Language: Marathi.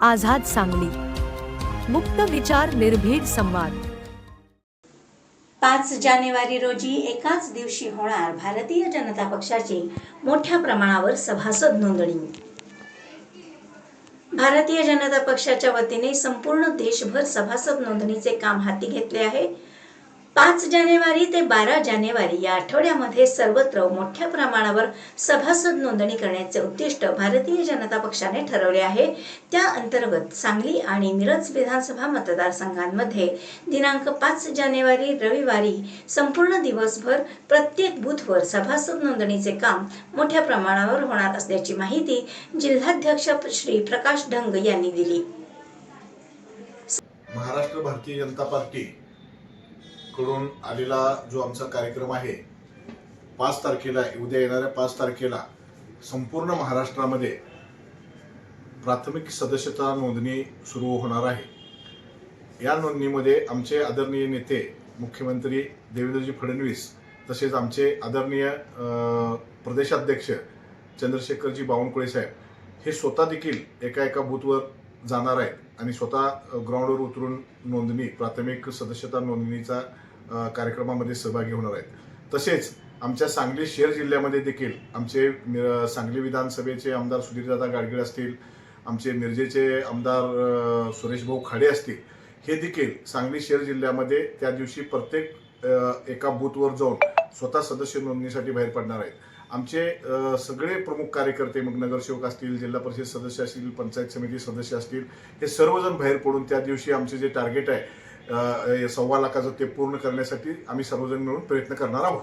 आझाद सांगली. मुक्त विचार निर्भीड संवाद. पाच जानेवारी रोजी एकाच दिवशी होणार भारतीय जनता पक्षाची मोठ्या प्रमाणावर सभासद नोंदणी. भारतीय जनता पक्षाच्या वतीने संपूर्ण देशभर सभासद नोंदणीचे काम हाती घेतले आहे. पाच जानेवारी ते बारा जानेवारी या आठवड्यामध्ये सर्वत्र मोठ्या प्रमाणावर सभासद नोंदणी करण्याचे उद्दिष्ट भारतीय जनता पक्षाने ठरवले आहे. त्या अंतर्गत सांगली आणि मिरज विधानसभा मतदारसंघांमध्ये दिनांक पाच जानेवारी रविवारी संपूर्ण दिवसभर प्रत्येक बूथवर सभासद नोंदणीचे काम मोठ्या प्रमाणावर होणार असल्याची माहिती जिल्हाध्यक्ष श्री प्रकाश ढंग यांनी दिली. महाराष्ट्र भारतीय जनता पार्टी कडून आलेला जो आमचा कार्यक्रम आहे पाच तारखेला उद्या येणाऱ्या पाच तारखेला संपूर्ण महाराष्ट्रामध्ये प्राथमिक सदस्यता नोंदणी सुरू होणार आहे. या नोंदणीमध्ये आमचे आदरणीय नेते मुख्यमंत्री देवेंद्रजी फडणवीस तसेच आमचे आदरणीय प्रदेशाध्यक्ष चंद्रशेखरजी बावनकुळे साहेब हे स्वतः देखील एका एका बूथवर जाणार आहेत आणि स्वतः ग्राउंडवर उतरून नोंदणी प्राथमिक सदस्यता नोंदणीचा कार्यक्रमामध्ये सहभागी होणार आहेत. तसेच आमच्या सांगली शहर जिल्ह्यामध्ये देखील आमचे सांगली विधानसभेचे आमदार सुधीरदादा गाडगीळ असतील आमचे मिरजेचे आमदार सुरेशभाऊ खाडे असतील हे देखील सांगली शहर जिल्ह्यामध्ये त्या दिवशी प्रत्येक एका बूथवर जाऊन स्वतः सदस्य नोंदणीसाठी बाहेर पडणार आहेत. आमचे सगळे प्रमुख कार्यकर्ते मग नगरसेवक असतील जिल्हा परिषद सदस्य असतील पंचायत समिती सदस्य असतील हे सर्वजण बाहेर पडून त्या दिवशी आमचे जे टार्गेट आहे सव्वा लाखाचं ते पूर्ण करण्यासाठी आम्ही सर्वजण मिळून प्रयत्न करणार आहोत.